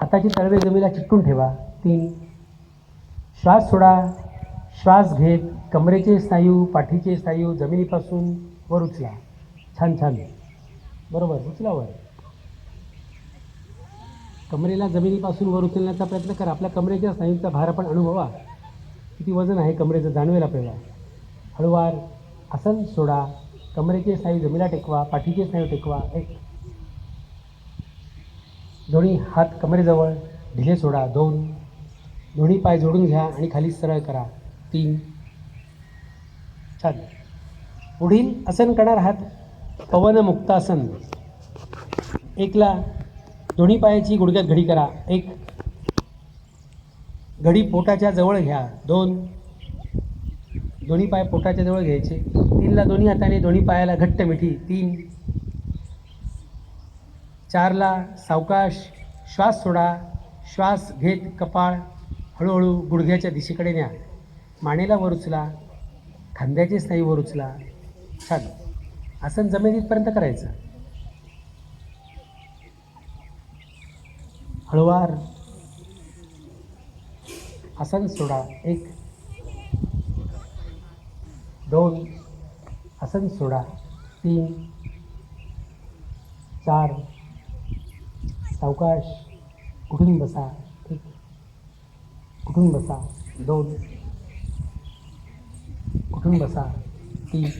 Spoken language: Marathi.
हाताची तळवे जमिनीला चिटकून ठेवा. तीन श्वास सोडा. श्वास घेत कमरेचे स्नायू पाठीचे स्नायू जमिनीपासून वर उचला. छान छान. बरोबर उचला वर. कमरेला जमिनीपासून वर उचलण्याचा प्रयत्न करा. आपल्या कमरेच्या स्नायूंचा भार आपण अनुभवा. किती वजन आहे कमरेचं जाणवेल आपल्याला. हळूवार आसन सोडा. कमरेचे स्नायू जमिनीला टेकवा पाठीचे स्नायू टेकवा. एक दोन्ही हात कमरेजवळ ढिले सोडा दोन. दोन्ही पाय जोडून घ्या आणि खाली सरळ करा तीन. छान पुढील आसन करणार आहात पवनमुक्तासन. एकला दोन्ही पायाची गुडघ्यात घडी करा एक. घडी पोटाच्या जवळ घ्या दोन. दोन्ही पाय पोटाच्या जवळ घ्यायचे तीनला दोन्ही हाताने दोन्ही पायाला घट्ट मिठी तीन. चारला सावकाश श्वास सोडा श्वास घेत कपाळ हळूहळू गुडघ्याच्या दिशेकडे न्या. मानेला वर उचला खांद्याचे स्नायू वर उचला. छान. आसन जमिनीतपर्यंत करायचं. हळूवार. आसन सोडा. एक. दोन. आसन सोडा. तीन. चार. सावकाश कुठून बसा? ठीक. कुठून बसा? दोन. कुठून बसा? तीन.